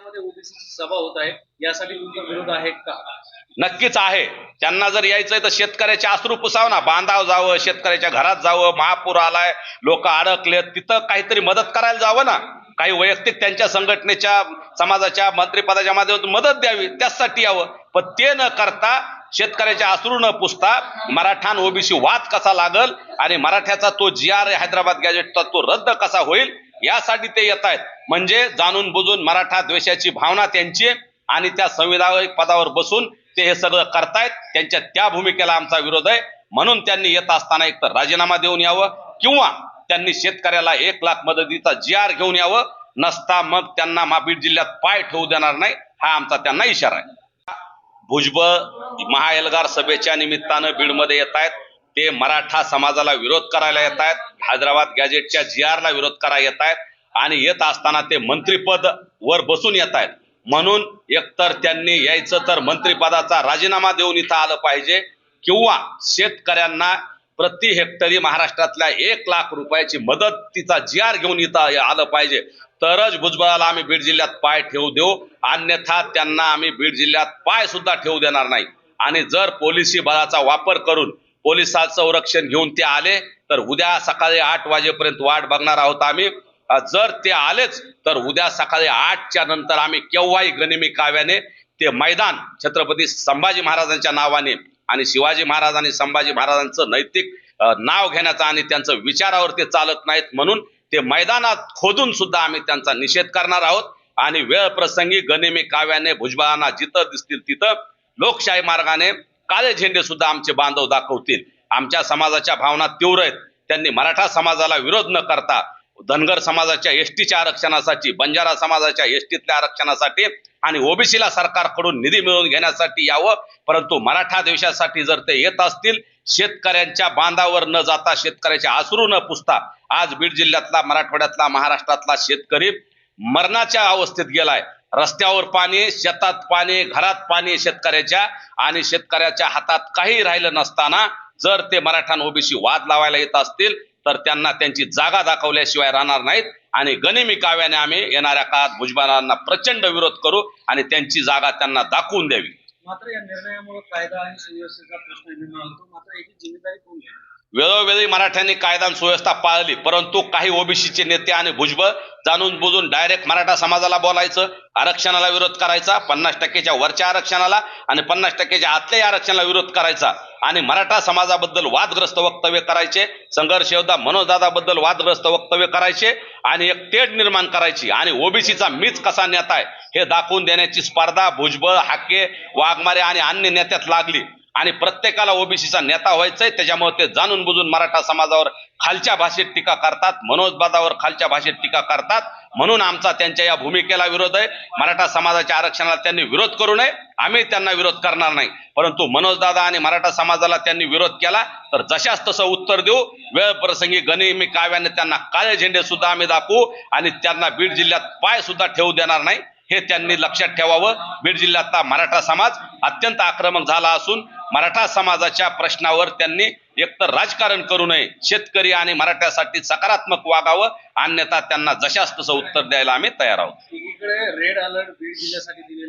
ओबीसीची सभा होत आहे यासाठी तुमचा विरोध आहे का? नक्कीच आहे. त्यांना जर यायचंय तर शेतकऱ्याचे अश्रू पुसावं ना बांधाव जावं शेतकऱ्याच्या घरात जावं महापूर आलाय लोक अडकलेत तिथं काहीतरी मदत करायला जावं ना? काही वैयक्तिक त्यांच्या संघटनेच्या समाजाच्या मंत्रिपदाच्या माध्यमातून मदत द्यावी त्यासाठी यावं. पण ते न करता शेतकऱ्याच्या अश्रू न पुसता मराठान ओबीसी वाद कसा लागल आणि मराठ्याचा तो जी आर हैदराबाद गॅजेटचा तो रद्द कसा होईल यासाठी ते येत आहेत. म्हणजे जाणून बुजून मराठा द्वेषाची भावना त्यांची आणि त्या संविधानिक पदावर बसून ते हे सगळं करतायत. त्यांच्या त्या भूमिकेला आमचा विरोध आहे. म्हणून त्यांनी येत असताना एक तर राजीनामा देऊन यावं किंवा त्यांनी शेतकऱ्याला एक लाख मदतीचा जी आर घेऊन यावं. नसता मग त्यांना महाबीड जिल्ह्यात पाय ठेवू देणार नाही हा आमचा त्यांना इशारा आहे. भुजबळ महाएल्गार सभेच्या निमित्तानं बीडमध्ये येत आहेत. ते मराठा समाजाला विरोध करायला येत आहेत हैदराबाद गॅजेटच्या जी आरला विरोध करायला येत आहेत आणि येत असताना ते मंत्रीपद वर बसून येत आहेत. म्हणून एकतर त्यांनी यायचं तर मंत्रिपदाचा राजीनामा देऊन इथं आलं पाहिजे किंवा शेतकऱ्यांना प्रति हेक्टरी महाराष्ट्रातल्या एक लाख रुपयाची मदतीचा जी आर घेऊन इथं आलं पाहिजे. तरच भुजबळाला आम्ही बीड जिल्ह्यात पाय ठेवू देऊ. अन्यथा त्यांना आम्ही बीड जिल्ह्यात पाय सुद्धा ठेवू देणार नाही. आणि जर पोलिसी बळाचा वापर करून पोलिसांचं संरक्षण घेऊन ते आले. तर उद्या सकाळी आठ वाजेपर्यंत वाट बघणार आहोत आम्ही. जर ते आलेच तर उद्या सकाळी आठच्या नंतर आम्ही केव्हाही गनिमी काव्याने ते मैदान छत्रपती संभाजी महाराजांच्या नावाने आणि शिवाजी महाराज आणि संभाजी महाराजांचं नैतिक नाव घेण्याचा आणि त्यांचं विचारावर ते चालत नाहीत म्हणून ते मैदानात खोदून सुद्धा आम्ही त्यांचा निषेध करणार आहोत. आणि वेळ प्रसंगी गनिमी काव्याने भुजबळांना जिथं दिसतील तिथं लोकशाही मार्गाने काळे झेंडे सुद्धा आमचे बांधव दाखवतील. आमच्या समाजाच्या भावना तीव्र आहेत. त्यांनी मराठा समाजाला विरोध न करता धनगर समाजाच्या एसटीच्या आरक्षणासाठी बंजारा समाजाच्या एसटीतल्या आरक्षणासाठी आणि ओबीसीला सरकारकडून निधी मिळवून घेण्यासाठी यावं. परंतु मराठा देशासाठी जर ते येत असतील शेतकऱ्यांच्या बांधावर न जाता शेतकऱ्याच्या आसरू न पुसता आज बीड जिल्ह्यातला मराठवाड्यातला महाराष्ट्रातला शेतकरी मरणाच्या अवस्थेत गेलाय. रस्त्यावर पाणी शेतात पाणी घरात पाणी शेतकऱ्याच्या आणि शेतकऱ्याच्या हातात काही राहिलं नसताना जर ते मराठा ओबीसी वाद लावायला येत असतील तर त्यांना त्यांची जागा दाखवल्याशिवाय राहणार नाहीत. आणि गनिमी काव्याने आम्ही येणाऱ्या काळात भुजबळांना प्रचंड विरोध करू आणि त्यांची जागा त्यांना दाखवून द्यावी. मात्र या निर्णयामुळे कायदा आणि सुव्यवस्थेचा प्रश्न निर्माण होतो. मात्र याची जिम्मेदारी कोण घेणार? वेळोवेळी मराठ्यांनी कायदा सुव्यवस्था पाळली परंतु काही ओबीसीचे नेते आणि भुजबळ जाणून बुजून डायरेक्ट मराठा समाजाला बोलायचं आरक्षणाला विरोध करायचा पन्नास टक्केच्या वरच्या आरक्षणाला आणि पन्नास टक्केच्या आतल्या आरक्षणाला विरोध करायचा. आणि मराठा समाजाबद्दल वादग्रस्त वक्तव्य करायचे संघर्ष योद्धा मनोजदादाबद्दल वादग्रस्त वक्तव्य करायचे आणि एक तेढ निर्माण करायची. आणि ओबीसीचा मीच कसा नेता आहे हे दाखवून देण्याची स्पर्धा भुजबळ हाके वाघमारे आणि अन्य नेत्यात लागली. आणि प्रत्येकाला ओबीसीचा नेता व्हायचंय त्याच्यामुळे ते जाणून बुजून मराठा समाजावर खालच्या भाषेत टीका करतात मनोजबादावर खालच्या भाषेत टीका करतात. म्हणून आमचा त्यांच्या या भूमिकेला विरोध आहे. मराठा समाजाच्या आरक्षणाला त्यांनी विरोध करू नये. आम्ही त्यांना विरोध करणार नाही. परंतु मनोजदादा आणि मराठा समाजाला त्यांनी विरोध केला तर जशास तसं उत्तर देऊ. वेळ प्रसंगी गनिमी काव्याने त्यांना काळे झेंडे सुद्धा आम्ही दाखवू आणि त्यांना बीड जिल्ह्यात पाय सुद्धा ठेवू देणार नाही. हे त्यांनी लक्षात ठेवावं. बीड जिल्ह्यातला मराठा समाज अत्यंत आक्रमक झाला असून मराठा समाजाच्या प्रश्नावर त्यांनी एकतर राजकारण करू नये शेतकरी आणि मराठ्यासाठी सकारात्मक वागावं अन्यथा त्यांना जशास तसं उत्तर द्यायला आम्ही तयार आहोत. रेड अलर्ट बीड जिल्ह्यासाठी